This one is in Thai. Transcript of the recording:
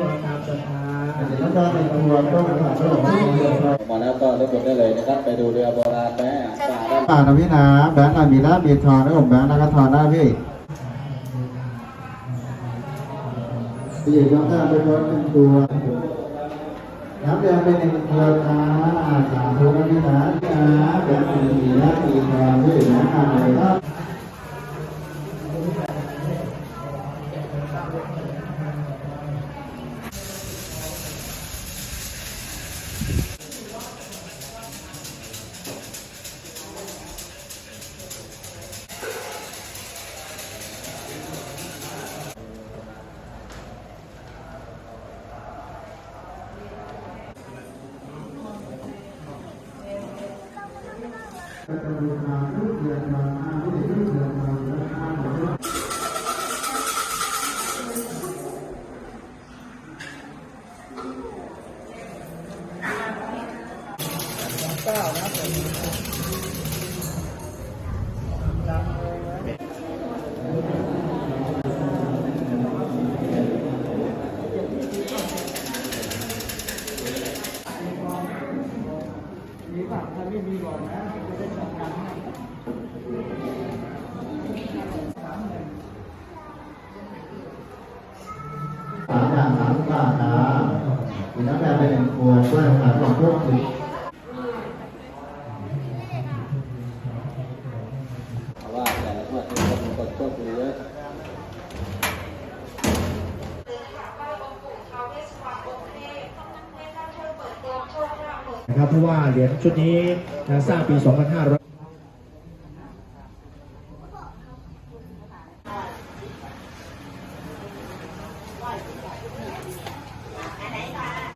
มาฝากขนมที่โรงเรียนมาแล้วก็เริ่มกดได้เลยนะครับไปดูเรือโบราณแม่ป่าด้านอ่านะพี่นะแบงค์อะมีน้ำมีทอนนะผมแบงค์นะก็ทอนได้พี่พี่หญิงก็ข้ามไปรถเป็นตัวน้ำแดงเป็นหนึ่งตัวนะสามตัวนะพี่นะพี่นะแบงค์มีน้ำมีทอนพี่นะอ่าไหน ครับสามอย่าง สามบาทนะมีน้ำแดงเป็นหนึ่งขวดช่วยหาของพวกถึงเพราะว่าแต่ละจังหวัดมีคนกดควบคุมเยอะนะครับเพราะว่าเหรียญชุดนี้สร้างปี 2500